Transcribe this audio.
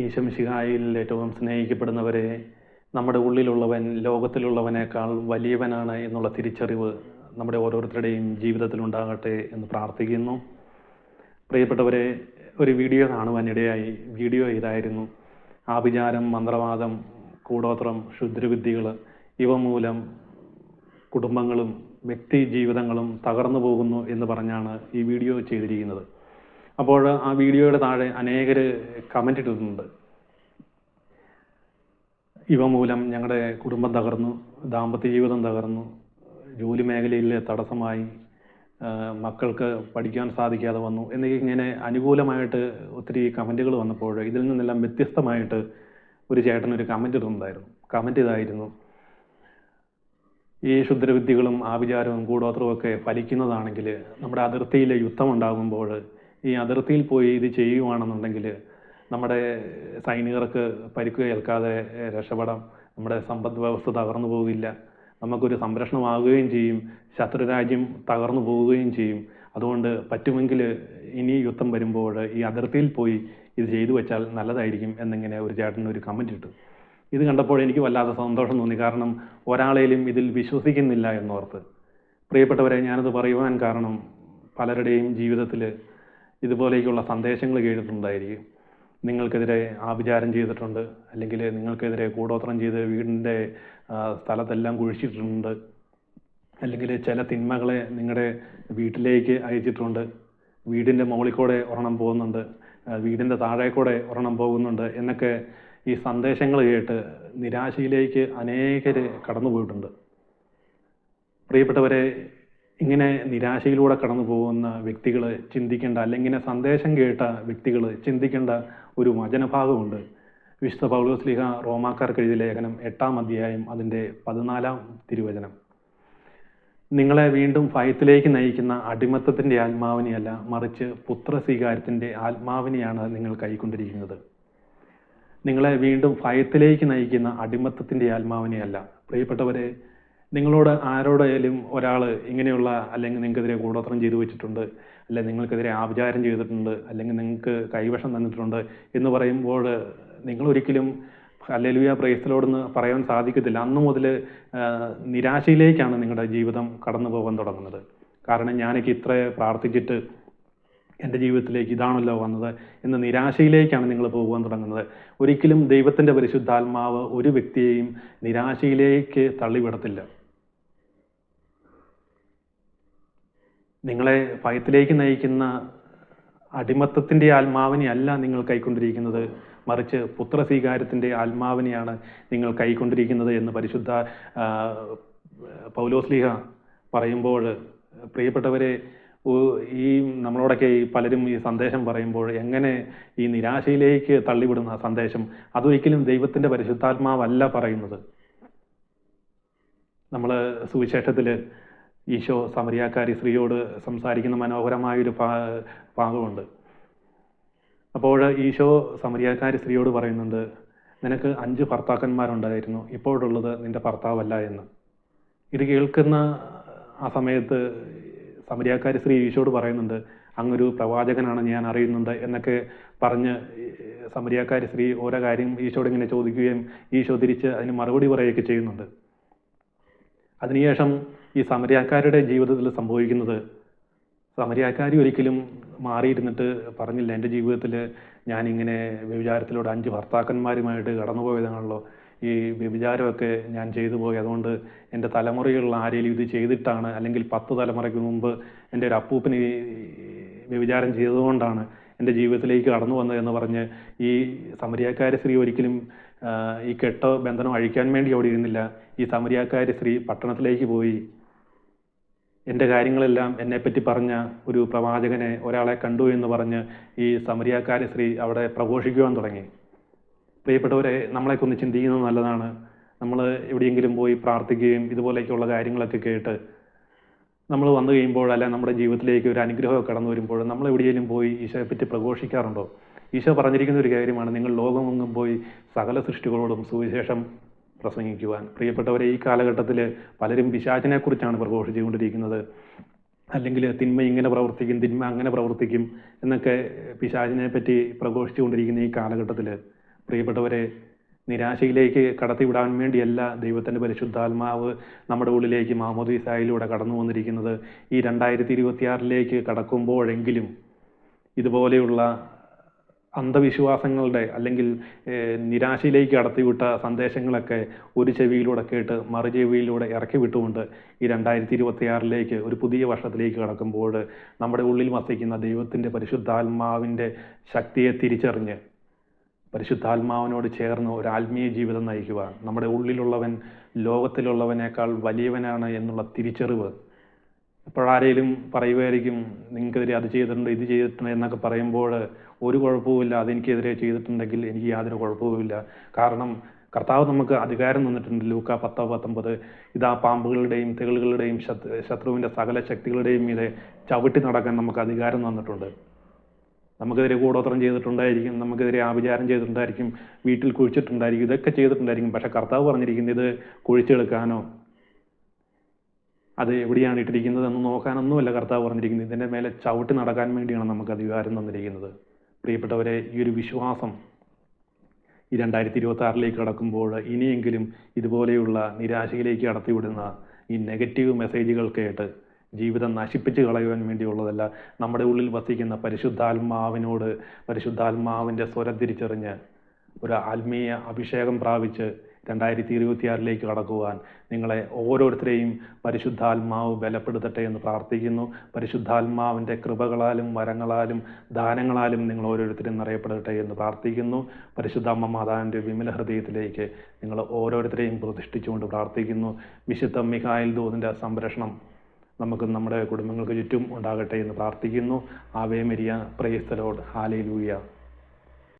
ഈശംശിഹായിൽ ഏറ്റവും സ്നേഹിക്കപ്പെടുന്നവരെ നമ്മുടെ ഉള്ളിലുള്ളവൻ ലോകത്തിലുള്ളവനേക്കാൾ വലിയവനാണ് എന്നുള്ള തിരിച്ചറിവ് നമ്മുടെ ഓരോരുത്തരുടെയും ജീവിതത്തിൽ ഉണ്ടാകട്ടെ എന്ന് പ്രാർത്ഥിക്കുന്നു. പ്രിയപ്പെട്ടവരെ ഒരു വീഡിയോ കാണുവാനിടയായി വീഡിയോ ഇതായിരുന്നു. ആഭിചാരം മന്ത്രവാദം കൂടോത്രം ക്ഷുദ്രവിദ്യകൾ ഇവ മൂലം കുടുംബങ്ങളും വ്യക്തി ജീവിതങ്ങളും തകർന്നു പോകുന്നു എന്ന് പറഞ്ഞാണ് ഈ വീഡിയോ ചെയ്തിരിക്കുന്നത്. അപ്പോൾ ആ വീഡിയോയുടെ താഴെ അനേകർ കമന്റ് ഇട്ടിട്ടുണ്ട്. ഇവ മൂലം ഞങ്ങളുടെ കുടുംബം തകർന്നു ദാമ്പത്യ ജീവിതം തകർന്നു ജോലി മേഖലയിൽ തടസ്സമായി മക്കൾക്ക് പഠിക്കാൻ സാധിക്കാതെ വന്നു എന്നൊക്കെ ഇങ്ങനെ അനുകൂലമായിട്ട് ഒത്തിരി കമന്റുകൾ വന്നപ്പോൾ ഇതിൽ നിന്നെല്ലാം വ്യത്യസ്തമായിട്ട് ഒരു ചേട്ടൻ ഒരു കമന്റ് ഇടുന്നുണ്ടായിരുന്നു കമന്റ് ഇതായിരുന്നു ഈ ക്ഷുദ്രവിദ്യകളും ആഭിചാരവും കൂടോത്രവും ഒക്കെ ഫലിക്കുന്നതാണെങ്കിൽ നമ്മുടെ അതിർത്തിയിൽ യുദ്ധം ഉണ്ടാകുമ്പോൾ ഈ അതിർത്തിയിൽ പോയി ഇത് ചെയ്യുവാണെന്നുണ്ടെങ്കിൽ നമ്മുടെ സൈനികർക്ക് പരിക്ക് ഏൽക്കാതെ രക്ഷപ്പെടാം. നമ്മുടെ സമ്പദ് വ്യവസ്ഥ തകർന്നു പോവില്ല. നമുക്കൊരു സംരക്ഷണമാകുകയും ചെയ്യും. ശത്രുരാജ്യം തകർന്നു പോവുകയും ചെയ്യും. അതുകൊണ്ട് പറ്റുമെങ്കിൽ ഇനി യുദ്ധം വരുമ്പോൾ ഈ അതിർത്തിയിൽ പോയി ഇത് ചെയ്തു വെച്ചാൽ നല്ലതായിരിക്കും എന്നിങ്ങനെ ഒരു ചേട്ടൻ ഒരു കമന്റ് ഇട്ടു. ഇത് കണ്ടപ്പോൾ എനിക്ക് വല്ലാതെ സന്തോഷം തോന്നി. കാരണം ഒരാളെയും ഇതിൽ വിശ്വസിക്കുന്നില്ല എന്നോർത്ത്. പ്രിയപ്പെട്ടവരെ ഞാനത് പറയുവാൻ കാരണം പലരുടെയും ജീവിതത്തിൽ ഇതുപോലെയൊക്കെയുള്ള സന്ദേശങ്ങൾ കേട്ടിട്ടുണ്ടായിരിക്കും. നിങ്ങൾക്കെതിരെ ആഭിചാരം ചെയ്തിട്ടുണ്ട്. അല്ലെങ്കിൽ നിങ്ങൾക്കെതിരെ കൂടോത്രം ചെയ്ത് വീടിന്റെ സ്ഥലത്തെല്ലാം കുഴിച്ചിട്ടുണ്ട് അല്ലെങ്കിൽ ചില തിന്മകളെ നിങ്ങളുടെ വീട്ടിലേക്ക് അയച്ചിട്ടുണ്ട്. വീടിന്റെ മുകളിൽ കൂടെ ഒരെണ്ണം പോകുന്നുണ്ട്. വീടിന്റെ താഴെ കൂടെ ഒരെണ്ണം പോകുന്നുണ്ട് എന്നൊക്കെ ഈ സന്ദേശങ്ങൾ കേട്ട് നിരാശയിലേക്ക് അനേകർ കടന്നു പോയിട്ടുണ്ട് പ്രിയപ്പെട്ടവരെ ഇങ്ങനെ നിരാശയിലൂടെ കടന്നു പോകുന്ന വ്യക്തികൾ ചിന്തിക്കേണ്ട അല്ലെങ്കിൽ സന്ദേശം കേട്ട വ്യക്തികൾ ചിന്തിക്കേണ്ട ഒരു വചനഭാഗമുണ്ട്. വിശുദ്ധ പൗലോസ്ലിഹ റോമാക്കാർക്ക് എഴുതിയ ലേഖനം എട്ടാം അധ്യായം അതിന്റെ പതിനാലാം തിരുവചനം. നിങ്ങളെ വീണ്ടും ഭയത്തിലേക്ക് നയിക്കുന്ന അടിമത്തത്തിന്റെ ആത്മാവിനെയല്ല മറിച്ച് പുത്രസ്വീകാരത്തിന്റെ ആത്മാവിനെയാണ് നിങ്ങൾ കൈക്കൊണ്ടിരിക്കുന്നത്. നിങ്ങളെ വീണ്ടും ഭയത്തിലേക്ക് നയിക്കുന്ന അടിമത്തത്തിന്റെ ആത്മാവിനെയല്ല. പ്രിയപ്പെട്ടവരെ നിങ്ങളോട് ആരോടായാലും ഒരാൾ ഇങ്ങനെയുള്ള അല്ലെങ്കിൽ നിങ്ങൾക്കെതിരെ കൂടോത്രം ചെയ്തു വെച്ചിട്ടുണ്ട് അല്ലെങ്കിൽ നിങ്ങൾക്കെതിരെ ആപചാരം ചെയ്തിട്ടുണ്ട് അല്ലെങ്കിൽ നിങ്ങൾക്ക് കൈവശം തന്നിട്ടുണ്ട് എന്ന് പറയുമ്പോൾ നിങ്ങൾ ഒരിക്കലും അല്ലെലുയ പ്രേസ്തലോടെന്ന് പറയാൻ സാധിക്കത്തില്ല. അന്ന് മുതൽ നിരാശയിലേക്കാണ് നിങ്ങളുടെ ജീവിതം കടന്നു പോകാൻ തുടങ്ങുന്നത്. കാരണം ഞാനൊക്കെ ഇത്ര പ്രാർത്ഥിച്ചിട്ട് എന്റെ ജീവിതത്തിലേക്ക് ഇതാണല്ലോ വന്നത് എന്ന നിരാശയിലേക്കാണ് നിങ്ങൾ പോകുവാൻ തുടങ്ങുന്നത്. ഒരിക്കലും ദൈവത്തിന്റെ പരിശുദ്ധാത്മാവ് ഒരു വ്യക്തിയെയും നിരാശയിലേക്ക് തള്ളിവിടത്തില്ല. നിങ്ങളെ ഭയത്തിലേക്ക് നയിക്കുന്ന അടിമത്തത്തിന്റെ ആത്മാവിനെ അല്ല നിങ്ങൾ കൈക്കൊണ്ടിരിക്കുന്നത്. മറിച്ച് പുത്രസ്വീകാരത്തിന്റെ ആത്മാവിനെയാണ് നിങ്ങൾ കൈക്കൊണ്ടിരിക്കുന്നത് എന്ന് പരിശുദ്ധ പൗലോസ്ലിഹ പറയുമ്പോൾ പ്രിയപ്പെട്ടവരെ ഈ നമ്മളോടൊക്കെ ഈ പലരും ഈ സന്ദേശം പറയുമ്പോൾ എങ്ങനെ ഈ നിരാശയിലേക്ക് തള്ളിവിടുന്ന സന്ദേശം? അതൊരിക്കലും ദൈവത്തിന്റെ പരിശുദ്ധാത്മാവല്ല പറയുന്നത്. നമ്മൾ സുവിശേഷത്തിൽ ഈശോ സമരിയാക്കാരി സ്ത്രീയോട് സംസാരിക്കുന്ന മനോഹരമായൊരു ഭാ ഭാഗമുണ്ട് അപ്പോൾ ഈശോ സമരിയാക്കാരി സ്ത്രീയോട് പറയുന്നുണ്ട് നിനക്ക് അഞ്ച് ഭർത്താക്കന്മാരുണ്ടായിരുന്നു ഇപ്പോഴുള്ളത് നിന്റെ ഭർത്താവല്ല എന്ന്. ഇത് കേൾക്കുന്ന ആ സമയത്ത് സമരിയാക്കാരി സ്ത്രീ ഈശോട് പറയുന്നുണ്ട് അങ്ങൊരു പ്രവാചകനാണ് ഞാൻ അറിയുന്നുണ്ട് എന്നൊക്കെ പറഞ്ഞ് സമരിയാക്കാരി സ്ത്രീ ഓരോ കാര്യം ഈശോട് ഇങ്ങനെ ചോദിക്കുകയും ഈശോ തിരിച്ച് അതിന് മറുപടി പറയുകയൊക്കെ ചെയ്യുന്നുണ്ട്. അതിനുശേഷം ഈ സമരിയാക്കാരുടെ ജീവിതത്തിൽ സംഭവിക്കുന്നത്? സമരിയാക്കാരി ഒരിക്കലും മാറിയിരുന്നിട്ട് പറഞ്ഞില്ല എന്റെ ജീവിതത്തിൽ ഞാനിങ്ങനെ വ്യഭിചാരത്തിലൂടെ അഞ്ച് ഭർത്താക്കന്മാരുമായിട്ട് കടന്നുപോയതാണല്ലോ. ഈ വ്യഭിചാരമൊക്കെ ഞാൻ ചെയ്തു പോയി. അതുകൊണ്ട് എന്റെ തലമുറയിലുള്ള ആരെങ്കിലും ഇത് ചെയ്തിട്ടാണ് അല്ലെങ്കിൽ പത്ത് തലമുറയ്ക്ക് മുമ്പ് എന്റെ ഒരു അപ്പൂപ്പന് വ്യഭിചാരം ചെയ്തതുകൊണ്ടാണ് എന്റെ ജീവിതത്തിലേക്ക് കടന്നു വന്നത് എന്ന് പറഞ്ഞ് ഈ സമരിയാക്കാരി സ്ത്രീ ഒരിക്കലും ഈ കെട്ടോ ബന്ധനം അഴിക്കാൻ വേണ്ടി അവിടെ ഇരുന്നില്ല. ഈ സമരിയാക്കാരി സ്ത്രീ പട്ടണത്തിലേക്ക് പോയി. എന്റെ കാര്യങ്ങളെല്ലാം എന്നെപ്പറ്റി പറഞ്ഞ ഒരു പ്രവാചകനെ ഒരാളെ കണ്ടു എന്ന് പറഞ്ഞ് ഈ സമരിയാക്കാരി സ്ത്രീ അവിടെ പ്രഘോഷിക്കുവാൻ തുടങ്ങി. പ്രിയപ്പെട്ടവരെ നമ്മളെയൊക്കെ ഒന്ന് ചിന്തിക്കുന്നത് നല്ലതാണ്. നമ്മൾ എവിടെയെങ്കിലും പോയി പ്രാർത്ഥിക്കുകയും ഇതുപോലെയൊക്കെയുള്ള കാര്യങ്ങളൊക്കെ കേട്ട് നമ്മൾ വന്നു കഴിയുമ്പോൾ അല്ല നമ്മുടെ ജീവിതത്തിലേക്ക് ഒരു അനുഗ്രഹമൊക്കെ കടന്നു വരുമ്പോൾ നമ്മൾ എവിടെയെങ്കിലും പോയി ഈശോയെ പറ്റി പ്രഘോഷിക്കാറുണ്ടോ? ഈശോ പറഞ്ഞിരിക്കുന്ന ഒരു കാര്യമാണ് നിങ്ങൾ ലോകമെങ്ങും പോയി സകല സൃഷ്ടികളോടും സുവിശേഷം പ്രസംഗിക്കുവാൻ. പ്രിയപ്പെട്ടവരെ ഈ കാലഘട്ടത്തിൽ പലരും പിശാചിനെ കുറിച്ചാണ് പ്രഘോഷിച്ചുകൊണ്ടിരിക്കുന്നത്. അല്ലെങ്കിൽ തിന്മ ഇങ്ങനെ പ്രവർത്തിക്കും തിന്മ അങ്ങനെ പ്രവർത്തിക്കും എന്നൊക്കെ പിശാചിനെ പറ്റി പ്രഘോഷിച്ചുകൊണ്ടിരിക്കുന്ന ഈ കാലഘട്ടത്തിൽ പ്രിയപ്പെട്ടവരെ നിരാശയിലേക്ക് കടത്തിവിടാൻ വേണ്ടിയല്ല ദൈവത്തിന്റെ പരിശുദ്ധാത്മാവ് നമ്മുടെ ഉള്ളിലേക്ക് മാമോദീസായിലൂടെ കടന്നു വന്നിരിക്കുന്നത്. ഈ രണ്ടായിരത്തി ഇരുപത്തിയാറിലേക്ക് കടക്കുമ്പോഴെങ്കിലും ഇതുപോലെയുള്ള അന്ധവിശ്വാസങ്ങളുടെ അല്ലെങ്കിൽ നിരാശയിലേക്ക് കടത്തിവിട്ട സന്ദേശങ്ങളൊക്കെ ഒരു ചെവിയിലൂടെ കേട്ട് മറു ചെവിയിലൂടെ ഇറക്കി വിട്ടുകൊണ്ട് ഈ രണ്ടായിരത്തി ഇരുപത്തിയാറിലേക്ക് ഒരു പുതിയ വർഷത്തിലേക്ക് കടക്കുമ്പോൾ നമ്മുടെ ഉള്ളിൽ വസിക്കുന്ന ദൈവത്തിന്റെ പരിശുദ്ധാത്മാവിന്റെ ശക്തിയെ തിരിച്ചറിഞ്ഞ് പരിശുദ്ധാത്മാവിനോട് ചേർന്ന് ഒരു ആത്മീയ ജീവിതം നയിക്കുക നമ്മുടെ ഉള്ളിലുള്ളവൻ ലോകത്തിലുള്ളവനേക്കാൾ വലിയവനാണ് എന്നുള്ള തിരിച്ചറിവ് എപ്പോഴാരേലും പറയുമായിരിക്കും നിങ്ങൾക്കെതിരെ അത് ചെയ്തിട്ടുണ്ട് ഇത് ചെയ്തിട്ടുണ്ട് എന്നൊക്കെ പറയുമ്പോൾ ഒരു കുഴപ്പവുമില്ല. അതെനിക്കെതിരെ ചെയ്തിട്ടുണ്ടെങ്കിൽ എനിക്ക് യാതൊരു കുഴപ്പവുമില്ല. കാരണം കർത്താവ് നമുക്ക് അധികാരം തന്നിട്ടുണ്ട്. ലൂക്ക പത്ത് പത്തൊമ്പത്. ഇതാ പാമ്പുകളുടെയും തെളുകളുടെയും ശത്രു ശത്രുവിന്റെ സകല ശക്തികളുടെയും മീതെ ചവിട്ടി നടക്കാൻ നമുക്ക് അധികാരം തന്നിട്ടുണ്ട്. നമുക്കെതിരെ കൂടോത്രം ചെയ്തിട്ടുണ്ടായിരിക്കും. നമുക്കെതിരെ ആഭിചാരം ചെയ്തിട്ടുണ്ടായിരിക്കും. വീട്ടിൽ കുഴിച്ചിട്ടുണ്ടായിരിക്കും. ഇതൊക്കെ ചെയ്തിട്ടുണ്ടായിരിക്കും. പക്ഷെ കർത്താവ് പറഞ്ഞിരിക്കുന്നത് ഇത് കുഴിച്ചെടുക്കാനോ അത് എവിടെയാണ് ഇട്ടിരിക്കുന്നത് എന്ന് നോക്കാനൊന്നുമല്ല കർത്താവ് പറഞ്ഞിരിക്കുന്നത്. ഇതിന്റെ മേലെ ചവിട്ടി നടക്കാൻ വേണ്ടിയാണ് നമുക്ക് അധികാരം തന്നിരിക്കുന്നത്. പ്രിയപ്പെട്ടവരെ ഈ ഒരു വിശ്വാസം ഈ രണ്ടായിരത്തി ഇരുപത്തി ആറിലേക്ക് കടക്കുമ്പോൾ ഇനിയെങ്കിലും ഇതുപോലെയുള്ള നിരാശയിലേക്ക് കടത്തിവിടുന്ന ഈ നെഗറ്റീവ് മെസ്സേജുകൾ കേട്ട് ജീവിതം നശിപ്പിച്ച് കളയുവാൻ വേണ്ടിയുള്ളതല്ല നമ്മുടെ ഉള്ളിൽ വസിക്കുന്ന പരിശുദ്ധാത്മാവിനോട് പരിശുദ്ധാത്മാവിന്റെ സ്വരം തിരിച്ചറിഞ്ഞ് ഒരു ആത്മീയ അഭിഷേകം പ്രാപിച്ച് രണ്ടായിരത്തി ഇരുപത്തിയാറിലേക്ക് കടക്കുവാൻ നിങ്ങളെ ഓരോരുത്തരെയും പരിശുദ്ധാത്മാവ് ബലപ്പെടുത്തട്ടെ എന്ന് പ്രാർത്ഥിക്കുന്നു. പരിശുദ്ധാത്മാവിന്റെ കൃപകളാലും വരങ്ങളാലും ദാനങ്ങളാലും നിങ്ങൾ ഓരോരുത്തരും നിറയപ്പെടട്ടെ എന്ന് പ്രാർത്ഥിക്കുന്നു. പരിശുദ്ധ അമ്മ മാതാവിന്റെ വിമല ഹൃദയത്തിലേക്ക് നിങ്ങൾ ഓരോരുത്തരെയും പ്രതിഷ്ഠിച്ചുകൊണ്ട് പ്രാർത്ഥിക്കുന്നു. വിശുദ്ധ മിഹായിൽ ദൂതിന്റെ സംരക്ഷണം നമുക്ക് നമ്മുടെ കുടുംബങ്ങൾക്ക് ചുറ്റും ഉണ്ടാകട്ടെ എന്ന് പ്രാർത്ഥിക്കുന്നു. Ave Maria പ്രേസ്തലോട് hallelujah